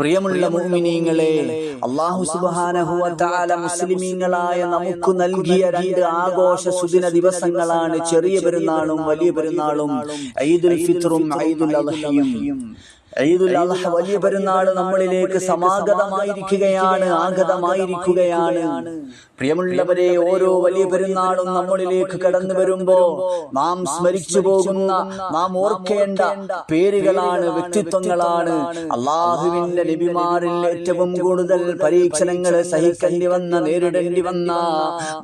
പ്രിയമുള്ള മോമിനീങ്ങളെ അള്ളാഹു തആല മുസ്ലിമീങ്ങളായ നമുക്ക് നൽകിയ രണ്ട് ആഘോഷ സുദിന ദിവസങ്ങളാണ് ചെറിയ പെരുന്നാളും വലിയ പെരുന്നാളും. ഈദുൽ ഫിത്റും ഈദുൽ അദ്ഹയും. ഈദുൽ അദ്ഹ വലിയ പെരുന്നാൾ നമ്മളിലേക്ക് സമാഗതമായിരിക്കുകയാണ് ആഗതമായിരിക്കുകയാണ്. പ്രിയമുള്ളവരെ ഓരോ വലിയ പെരുന്നാളും നമ്മളിലേക്ക് കടന്നു വരുമ്പോ നാം സ്മരിച്ചു പോകുന്ന നാം ഓർക്കേണ്ട പേരുകളാണ് വ്യക്തിത്വങ്ങളാണ്. അള്ളാഹുവിന്റെ നബിമാരിൽ ഏറ്റവും കൂടുതൽ പരീക്ഷണങ്ങളെ സഹിക്കേണ്ടി വന്ന നേരിടേണ്ടി വന്ന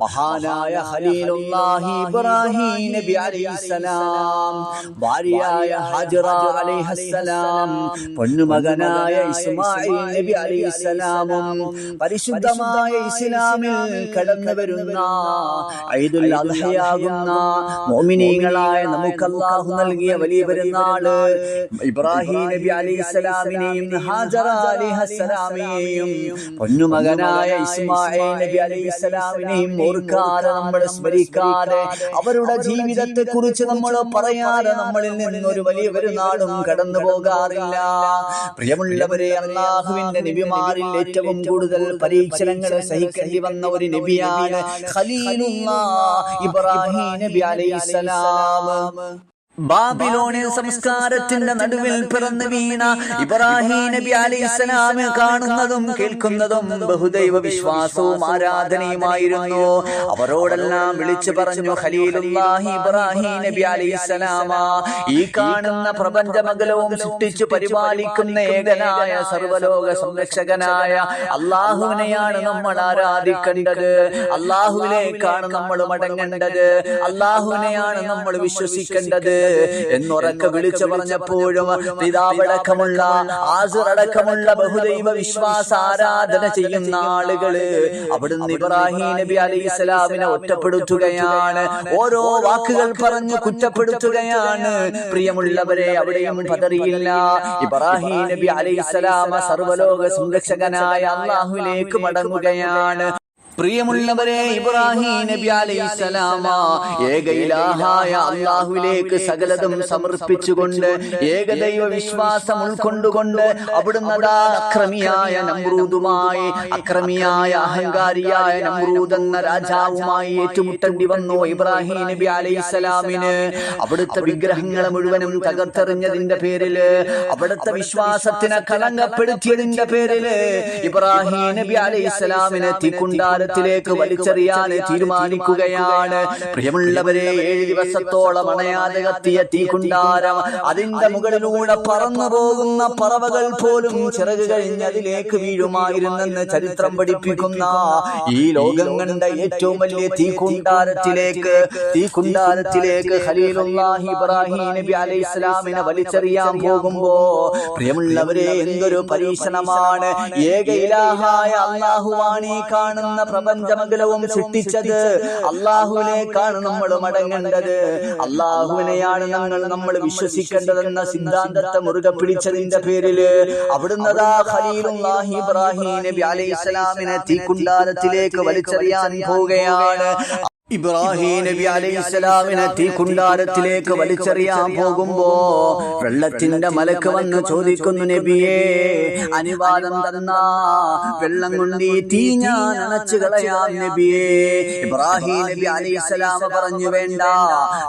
മഹാനായ ഹലീലുല്ലാഹി ഇബ്രാഹിം നബി അലൈഹിസ്സലാം. ഭാര്യയായ ഹാജറ അലൈഹിസ്സലാം. പൊന്നുമകനായ ഇസ്മായിൽ നബി അലൈഹിസ്സലാമും പരിശുദ്ധമായ ഇസ്ലാമിൽ കടന്നു വരുന്ന ഐദുൽ അദ്ഹയാകുന്ന മോമിനീങ്ങളായ നമുക്ക് അള്ളാഹു നൽകിയ വലിയ പെരുന്നാൾ ഇബ്രാഹിം നബി അലൈഹിസ്സലാമിനെയും ഹാജറ അലൈഹിസ്സലാമിനെയും പൊന്നുമകനായ ഇസ്മായിൽ നബി അലൈഹിസ്സലാമിനെയും ഓർക്കാതെ നമ്മൾ സ്മരിക്കാതെ അവരുടെ ജീവിതത്തെ കുറിച്ച് നമ്മൾ പറയാതെ നമ്മളിൽ നിന്നൊരു വലിയ പെരുന്നാളും കടന്നു പോകാറില്ല. പ്രിയമുള്ളവരെ അള്ളാഹുവിന്റെ നബിമാരിൽ ഏറ്റവും കൂടുതൽ പരീക്ഷണങ്ങൾ സഹിക്കേണ്ടി വന്ന ഒരു നബിയാണ് ഖലീലുല്ലാ ഇബ്രാഹിം നബി അലൈഹിസ്സലാം. ബാബിലോണിയൻ സംസ്കാരത്തിന്റെ നടുവിൽ പിറന്നു വീണ ഇബ്രാഹിം നബി അലൈഹിസ്സലാം കാണുന്നതും കേൾക്കുന്നതും ബഹുദൈവ വിശ്വാസവും ആരാധനയുമായിരുന്നു. അവരോടെല്ലാം വിളിച്ചു പറഞ്ഞു ഖലീലുല്ലാഹി ഇബ്രാഹിം നബി അലൈഹിസ്സലാമ ഈ കാണുന്ന പ്രപഞ്ചമകലവും സൃഷ്ടിച്ചു പരിപാലിക്കുന്ന ഏകനായ സർവലോക സംരക്ഷകനായ അള്ളാഹുവിനെയാണ് നമ്മൾ ആരാധിക്കേണ്ടത്. അള്ളാഹുവിലേക്കാണ് നമ്മൾ മടങ്ങേണ്ടത്. അള്ളാഹുവിനെയാണ് നമ്മൾ വിശ്വസിക്കേണ്ടത്. എന്നുറക്കെ വിളിച്ചു പറഞ്ഞപ്പോഴും പിതാവടക്കമുള്ള ആസുറടക്കമുള്ള ബഹുദൈവ വിശ്വാസ ആരാധന ചെയ്യുന്ന ആളുകൾ അവിടുന്ന് ഇബ്രാഹിം നബി അലൈഹി സ്വലാമിനെ ഒറ്റപ്പെടുത്തുകയാണ്. ഓരോ വാക്കുകൾ പറഞ്ഞു കുറ്റപ്പെടുത്തുകയാണ്. പ്രിയമുള്ളവരെ അവിടെയും പതറിയില്ല. ഇബ്രാഹിം നബി അലൈഹി സ്വലാമ സർവലോക സംരക്ഷകനായ അള്ളാഹുലേക്ക് മടങ്ങുകയാണ്. പ്രിയമുള്ളവരെ ഇബ്രാഹിം നബി അലൈഹിസ്സലാമ ഏക ഇലാഹായ അള്ളാഹുവിലേക്ക് സകലതും സമർപ്പിച്ചുകൊണ്ട് ഏകദൈവ വിശ്വാസം ഉൾക്കൊണ്ടുകൊണ്ട് അവിടുന്ന് അക്രമിയായ നമ്രൂദുമായി അക്രമിയായ അഹങ്കാരിയായ നമ്രൂദ് എന്ന രാജാവുമായി ഏറ്റുമുട്ടേണ്ടി വന്നു ഇബ്രാഹിം നബി അലൈഹിസ്സലാമിന്. അവിടുത്തെ വിഗ്രഹങ്ങളെ മുഴുവനും തകർത്തെറിഞ്ഞതിന്റെ പേരിൽ അവിടുത്തെ വിശ്വാസത്തിനെ കളങ്കപ്പെടുത്തിയതിന്റെ പേരിൽ ഇബ്രാഹിം നബി അലൈഹിസ്സലാമിനെ തീക്കുണ്ടാര നരകത്തിലേക്ക് വലിച്ചെറിയാൻ തീരുമാനിക്കുകയാണ്. പ്രിയമുള്ളവരെ ഏഴ് ദിവസത്തോളം അണയാതെ കത്തിയ തീകുണ്ടാരം അതിന്റെ മുകളിലൂടെ പറന്നു പോകുന്ന പറവകൾ പോലും ചിറക് കഴിഞ്ഞ് അതിലേക്ക് വീഴുമായിരുന്നെന്ന് ചരിത്രം പഠിപ്പിക്കുന്ന ഈ ലോകം കണ്ട ഏറ്റവും വലിയ തീകുണ്ടാരത്തിലേക്ക് തീകുണ്ടാരത്തിലേക്ക് ഖലീലുല്ലാഹി ഇബ്രാഹിം നബി അലൈഹി ഇസ്ലാമിനെ വലിച്ചെറിയാൻ പോകുമ്പോ പ്രിയമുള്ളവരെ എന്തൊരു പരീക്ഷണമാണ്. ഏക ഇലാഹായ അള്ളാഹുവാണ് ഈ കാണുന്ന പ്രപഞ്ചമകലവും സൃഷ്ടിച്ചത് അള്ളാഹുവിനേക്കാണ് നമ്മൾ മടങ്ങേണ്ടത്. അള്ളാഹുവിനെയാണ് ഞങ്ങൾ നമ്മൾ വിശ്വസിക്കേണ്ടതെന്ന സിദ്ധാന്തത്തെ മുറുകെ പിടിച്ചതിന്റെ പേരിൽ അവിടുന്ന് ഖലീലുല്ലാഹി ഇബ്രാഹിം നബി അലൈഹി സ്വലാമിനെ തീക്കുണ്ടാരത്തിലേക്ക് വലിച്ചെറിയാൻ പോവുകയാണ്. ഇബ്രാഹിം നബി അലൈഹിസ്സലാമിനെ തീക്കുണ്ടാരത്തിലേക്ക് വലിച്ചെറിയാൻ പോകുമ്പോ വെള്ളത്തിന്റെ മലക്ക് വന്ന് ചോദിക്കുന്നു നബിയെ അനുവാദം തന്ന വെള്ളം കൊണ്ട് ഈ തീ ഞാൻ അണച്ചു കളയാം നബിയെ. ഇബ്രാഹിം നബി അലൈഹിസ്സലാമ പറഞ്ഞു വേണ്ട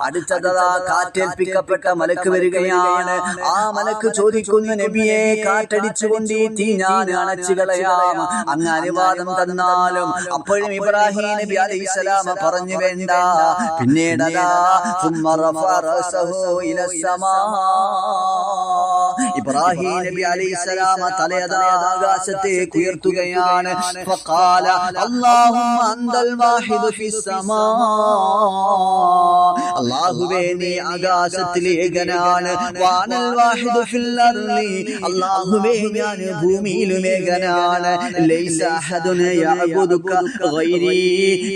അടുത്തതാ കാറ്റേൽപ്പിക്കപ്പെട്ട മലക്ക് വരികയാണ്. ആ മലക്ക് ചോദിക്കുന്നു നബിയെ കാറ്റടിച്ചുകൊണ്ട് ഈ തീ ഞാൻ അണച്ചു കളയാം. അങ്ങ് അനുവാദം തന്നാലും അപ്പോഴും ഇബ്രാഹിം നബി അലൈഹിസ്സലാമ പറഞ്ഞു പറഞ്ഞു വേണ്ട പിന്നീട് ഇബ്രാഹിം നബി അലൈഹിസ്സലാം തലയതാ ആകാശത്തേക്ക് ഉയർത്തുകയാണ്. അല്ലാഹുവേ നീ ആകാശത്തിൽ ഏകനാണ് വാനൽ വാഹിദു ഫിൽ അർളി. അല്ലാഹുവേ ഞാൻ ഭൂമിയിലും ഏകനാണ് ലൈസ അഹദുൻ യഅബുദുക ഗൈരി.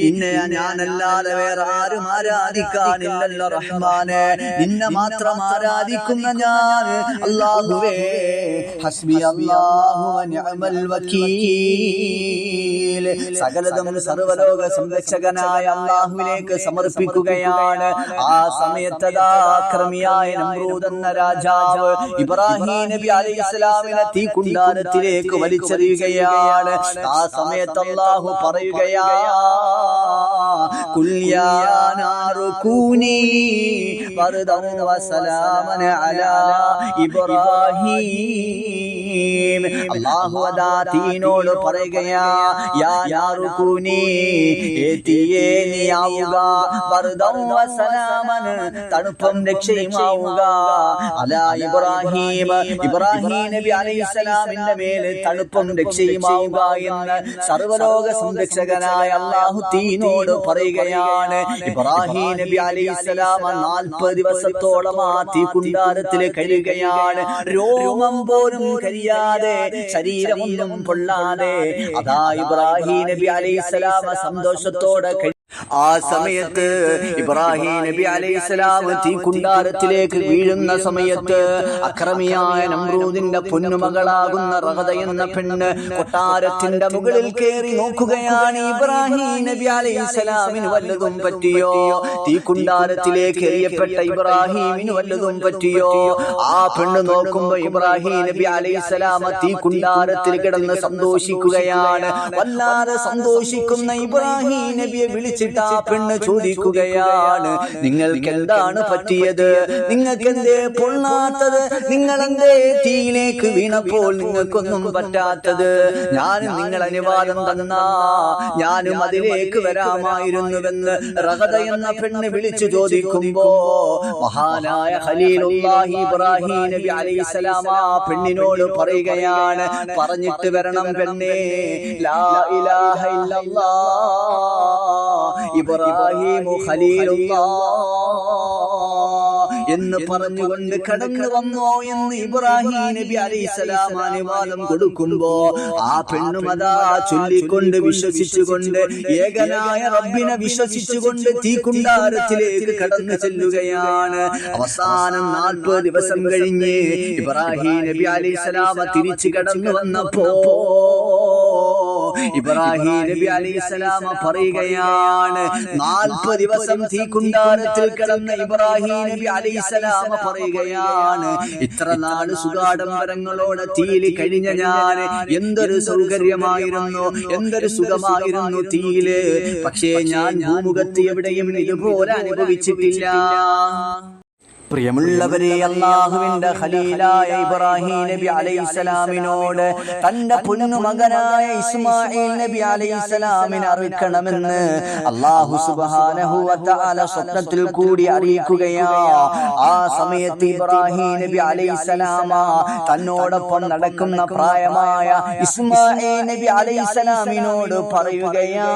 ഇന്ന ഞാനല്ലാതെ വേറെ ആരും ആരാധിക്കാനില്ലല്ലോ റഹ്മാനെ. നിന്നെ മാത്രം ആരാധിക്കുന്ന ഞാൻ അല്ലാഹു ഹസ്ബി അല്ലാഹു വനിഅമൽ വക്കീൽ. സകലതും സർവലോക സംരക്ഷകനായ അള്ളാഹുവിലേക്ക് സമർപ്പിക്കുകയാണ്. ആ സമയത്തതാ ക്രമിയായ നമ്രൂദ് എന്ന രാജാവ് ഇബ്രാഹിം നബി അലൈഹി ഇസ്ലാമിനെ തീ കുണ്ടാരത്തിലേക്ക് വലിച്ചെറിയുകയാണ്. ആ സമയത്ത് അള്ളാഹു പറയുകയാ ഇബ്രാഹിം. അല്ലാഹു അതാ തീനോട് പറയുകയാ യാ നാറുകൂനി ഏതിയേ നീയാവുക വസലാമൻ തണുപ്പും രക്ഷയുമാവുക അലാ ഇബ്രാഹിം ഇബ്രാഹിം നബി അലൈഹിസ്സലാമിന്റെ മേൽ തണുപ്പും രക്ഷയുമാവുക എന്ന് സർവലോക സംരക്ഷകനായ അള്ളാഹു തീനോട് പറയുകയാണ്. ഇബ്രാഹിം നബി അലൈഹിസ്സലാം നാൽപ്പത് ദിവസത്തോളം ആ തീ കുണ്ടാരത്തിൽ കഴിയുകയാണ് രോമം പോലും കരിയാതെ ശരീരമൊന്നും പൊള്ളാതെ അതാ ഇബ്രാഹിം നബി അലൈഹിസ്സലാം സന്തോഷത്തോടെ ആ സമയത്ത് ഇബ്രാഹിം നബി അലൈഹിസ്സലാം തീ കുണ്ടാരത്തിലേക്ക് വീഴുന്ന സമയത്ത് അക്രമിയായ നമ്രൂദിന്റെ പൊന്നുമകളാകുന്ന റഹദ എന്ന പെണ്ണ് കൊട്ടാരത്തിന്റെ മുകളിൽ കയറി നോക്കുകയാണ് ഇബ്രാഹിം നബി അലൈഹിസ്സലാമിന് വല്ലതും പറ്റിയോ? തീ കുണ്ടാരത്തിലേക്ക് എറിയപ്പെട്ട ഇബ്രാഹിമിന് വല്ലതും പറ്റിയോ? ആ പെണ്ണ് നോക്കുമ്പോ ഇബ്രാഹിം നബി അലൈഹിസ്സലാം തീ കുണ്ടാരത്തിൽ കിടന്ന് സന്തോഷിക്കുകയാണ്. വല്ലാതെ സന്തോഷിക്കുന്ന ഇബ്രാഹിം നബിയെ വിളിച്ചിട്ട് ആ പെണ്ണ് ചോദിക്കുകയാണ്. നിങ്ങൾക്ക് എന്താണ് പറ്റിയത്? നിങ്ങൾക്ക് എന്തേ പൊള്ളാത്തത്? നിങ്ങൾ എന്തേ തീയിലേക്ക് വീണപ്പോൾ നിങ്ങൾക്കൊന്നും പറ്റാത്തത്? ഞാൻ നിങ്ങൾ അനുവാദം തന്ന. ഞാനും അതിലേക്ക് വരാമായിരുന്നുവെന്ന് റഹത എന്ന പെണ്ണ് വിളിച്ചു ചോദിക്കുമ്പോ മഹാനായ ഹലീലുല്ലാഹി ഇബ്രാഹിം നബി അലൈഹിസ്സലാം ആ പെണ്ണിനോട് പറയുകയാണ്. പറഞ്ഞിട്ട് വരണം പെണ്ണേ. ലാ ഇലാഹ ഇല്ലല്ലാഹ് ഇബ്രാഹിമു ഖലീലുല്ലാഹ് എന്ന് പറഞ്ഞുകൊണ്ട് കടന്നു വന്നോ എന്ന് ഇബ്രാഹിം നബി അലൈഹിസ്സലാം അനുവാദം കൊടുക്കുമ്പോ ആ പെണ്ണുമതാ ചൊല്ലിക്കൊണ്ട് വിശ്വസിച്ചുകൊണ്ട് ഏകനായ റബ്ബിനെ വിശ്വസിച്ചുകൊണ്ട് തീക്കുണ്ടാരത്തിലേക്ക് കടന്നു ചെല്ലുകയാണ്. അവസാനം നാൽപ്പത് ദിവസം കഴിഞ്ഞ് ഇബ്രാഹിം നബി അലൈഹിസ്സലാം തിരിച്ചു കടന്നു വന്നപ്പോ ഇബ്രാഹിം നബി അലൈഹിസ്സലാം പറയുകയാണ്. നാൽപ്പത് ദിവസം തീക്കുണ്ടാരത്തിൽ കിടന്ന ഇബ്രാഹിം നബി അലൈഹിസ്സലാം പറയുകയാണ്. ഇത്ര നാൾ സുഖാഡംബരങ്ങളോടെ തീയിൽ കഴിഞ്ഞ ഞാൻ എന്തൊരു സൗകര്യമായിരുന്നു? എന്തൊരു സുഖമായിരുന്നു തീയിൽ പക്ഷേ ഞാൻ ഭൂമുഖത്ത് എവിടെയും ഇതുപോലെ അനുഭവിച്ചിട്ടില്ല. പ്രിയമുള്ളവരെ അള്ളാഹുവിന്റെ ഖലീലായ ഇബ്രാഹിം നബി അലൈഹിസ്സലാമിനോട് തന്റെ പൊന്നു മകനായ ഇസ്മായിൽ നബി അലൈഹിസ്സലാമിനെ അറിയിക്കണമെന്ന് അള്ളാഹു സുബ്ഹാനഹു വതആല സ്വപ്നത്തിൽ കൂടി അറിയിക്കുകയാ. ആ സമയത്ത് ഇബ്രാഹിം നബി അലൈഹിസ്സലാമ തന്നോടൊപ്പം നടക്കുന്ന പ്രായമായ ഇസ്മായിൽ നബി അലൈഹിസ്സലാമിനോട് പറയുകയാ.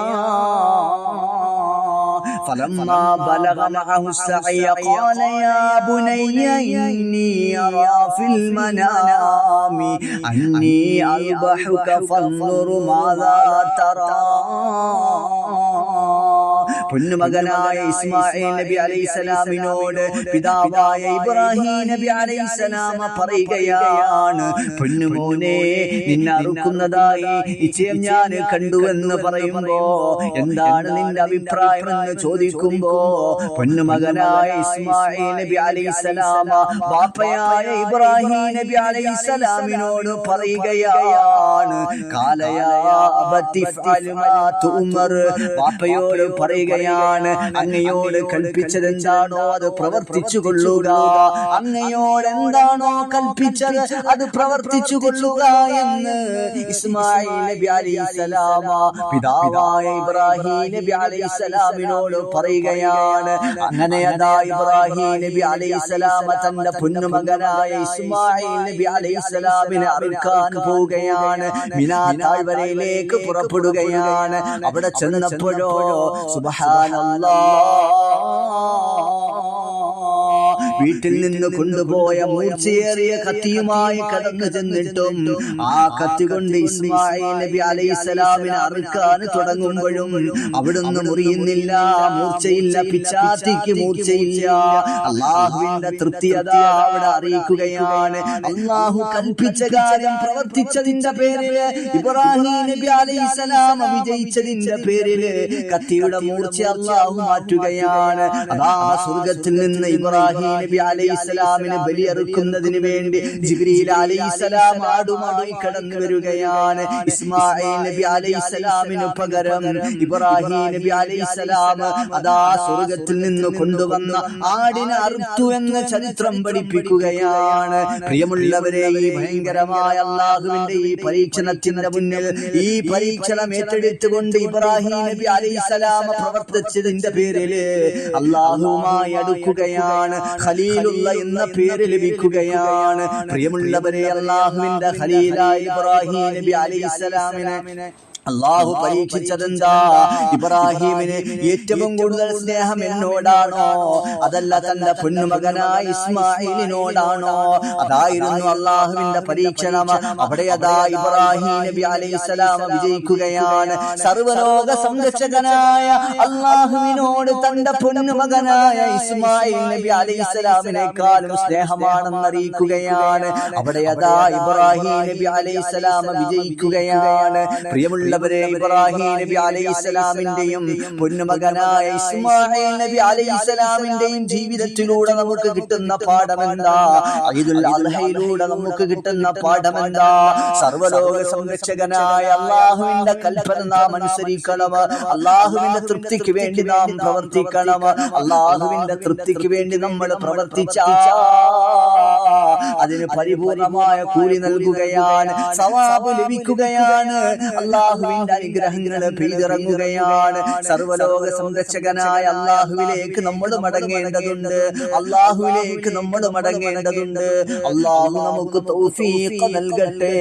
فلما بلغ معه السعي قال يا بني إني أرى في المنام أني أذبحك فانظر ماذا ترى. പൊന്നുമകനായ ഇസ്മായിൽ നബി അലൈസലാമിനോട് പിതാവായ ഇബ്രാഹിം നബി അലൈസലാമ പറയുകയാണ് പൊന്നുമോനെ നിന്നെ അറുക്കുന്നതായി നിശ്ചയം ഞാൻ കണ്ടുവെന്ന് പറയുമ്പോ എന്താണ് നിന്റെ അഭിപ്രായം എന്ന് ചോദിക്കുമ്പോ പൊന്നുമകനായ ഇസ്മായിൽ നബി അലൈസലാമ ബാപ്പയായ ഇബ്രാഹിം നബി അലൈസലാമിനോട് പറയുകയാണ് കാലയാ ബാപ്പയോട് പറയുക പറയുകയാണ് അങ്ങയോട് കൽപ്പിച്ചത് എന്താണോ അത് പ്രവർത്തിച്ചു കൊള്ളുക അങ്ങയോട് എന്താണോ കൽപ്പിച്ചത് അത് പ്രവർത്തിച്ചു കൊള്ളുക എന്ന് ഇസ്മായിൽ നബി അലൈഹിസ്സലാമ പിതാവായ ഇബ്രാഹിം നബി അലൈഹിസ്സലാമിനോട് പറയുകയാണ്. അങ്ങനെ അതാ ഇബ്രാഹിം നബി അലൈഹിസ്സലാമ തന്റെ പൊന്നുമകനായ ഇസ്മായിൽ നബി അലൈഹിസ്സലാമിനെ അറിയിക്കാൻ പോവുകയാണ്. മിനാ താഴ്വരയിലേക്ക് പുറപ്പെടുകയാണ്. അവിടെ ചെന്നപ്പോഴോ সুবহানাল্লাহ വീട്ടിൽ നിന്ന് കൊണ്ടുപോയ മൂർച്ചയേറിയ കത്തിയുമായി കടന്നു ചെന്നിട്ടും ആ കത്തി കൊണ്ട് ഇസ്മായിൽ നബി അലൈഹിസ്സലാമിനെ അറുക്കാൻ തുടങ്ങുമ്പോഴും അവിടുന്ന് മുറിയുന്നില്ല മൂർച്ചയില്ല പിച്ചാത്തിക്ക് മൂർച്ചയില്ല. അള്ളാഹുവിന്റെ തൃപ്തിയത അവിടെ അറിയിക്കുകയാണ്. അള്ളാഹു കൽപ്പിച്ച കാര്യം പ്രവർത്തിച്ചതിന്റെ പേരിൽ ഇബ്രാഹിം നബി അലൈഹിസ്സലാം വിജയിച്ചതിന്റെ പേരിൽ കത്തിയുടെ മൂർച്ച അള്ളാഹു മാറ്റുകയാണ്. അതാ സ്വർഗത്തിൽ നിന്ന് ഇബ്രാഹിം നബി അലൈഹിസ്സലാമിനെ ബലിയറുക്കുന്നതിന് വേണ്ടി ജിബ്രീൽ അലൈഹിസ്സലാം ആടുമായി കടന്നു വരികയാണ്. ഇസ്മായിൽ നബി അലൈഹിസ്സലാമിന് പകരം ഇബ്രാഹിം നബി അലൈഹിസ്സലാം അതാ സ്വർഗത്തിൽ നിന്ന് കൊണ്ടുവന്ന ആടിനെ അറുത്തു എന്ന ചരിത്രം പഠിപ്പിക്കുകയാണ്. പ്രിയമുള്ളവരെ ഈ ഭയങ്കരമായ അള്ളാഹുവിന്റെ ഈ പരീക്ഷണത്തിന്റെ മുന്നിൽ ഈ പരീക്ഷണം ഏറ്റെടുത്തുകൊണ്ട് ഇബ്രാഹിം നബി അലൈഹിസ്സലാം പ്രവർത്തിച്ചതിന്റെ പേരിൽ അള്ളാഹുമായി അടുക്കുകയാണ്. ഖലീലുള്ള എന്ന പേര് ലഭിക്കുകയാണ്. പ്രിയമുള്ളവരെ അള്ളാഹുവിന്റെ ഖലീലായ ഇബ്രാഹിം നബി അലൈഹിസ്സലാമിനെ അള്ളാഹു പരീക്ഷിച്ചതെന്താ? ഇബ്രാഹിമിന് ഏറ്റവും കൂടുതൽ സ്നേഹം എന്നോടാണോ? അതല്ല തന്റെ പൊന്നുമകനായ ഇസ്മായിലിനോടാണോ? അതായിരുന്നു അള്ളാഹുവിന്റെ പരീക്ഷണം. അവിടെ അതാ ഇബ്രാഹിം നബി അലൈഹിസ്സലാം വിജയിക്കുകയാണ്. സർവലോക സംരക്ഷകനായ അള്ളാഹുവിനോട് തന്റെ പൊന്നുമകനായ ഇസ്മായിൽ നബി അലൈഹിസ്സലാമിനേക്കാളും സ്നേഹമാണെന്ന് അറിയിക്കുകയാണ്. അവിടെ അതാ ഇബ്രാഹിം നബി അലൈഹിസ്സലാം വിജയിക്കുകയാണ്. പ്രിയമുള്ളവരെ ഇബ്രാഹിം നബി അലൈഹിസ്സലാമിന്റെയും പൊന്നുമകനായ ഇസ്മായിൽ നബി അലൈഹിസ്സലാമിന്റെയും ജീവിതത്തിലൂടെ നമുക്ക് കിട്ടുന്ന പാഠം എന്താ ഈദുൽ അദ്ഹയിലൂടെ നമുക്ക് കിട്ടുന്ന പാഠം എന്താ സർവലോക സംരക്ഷകനായ അള്ളാഹുവിന്റെ കൽപ്പന നാം അനുസരിക്കണം. അള്ളാഹുവിന്റെ തൃപ്തിക്ക് വേണ്ടി നാം പ്രവർത്തിക്കണം. അള്ളാഹുവിന്റെ തൃപ്തിക്ക് വേണ്ടി നമ്മൾ പ്രവർത്തിച്ച അതിന് പരിപൂർണമായ കൂലി നൽകുകയാണ്. സവാബ് ലഭിക്കുകയാണ്. അള്ളാഹുവിന്റെ അനുഗ്രഹങ്ങൾ പെയ്തിറങ്ങുകയാണ് സർവലോക സംരക്ഷകനായ അള്ളാഹുവിലേക്ക് നമ്മൾ മടങ്ങേണ്ടതുണ്ട്. അള്ളാഹുവിലേക്ക് നമ്മൾ മടങ്ങേണ്ടതുണ്ട്. അള്ളാഹു നമുക്ക് തൗഫീഖ് നൽകട്ടെ.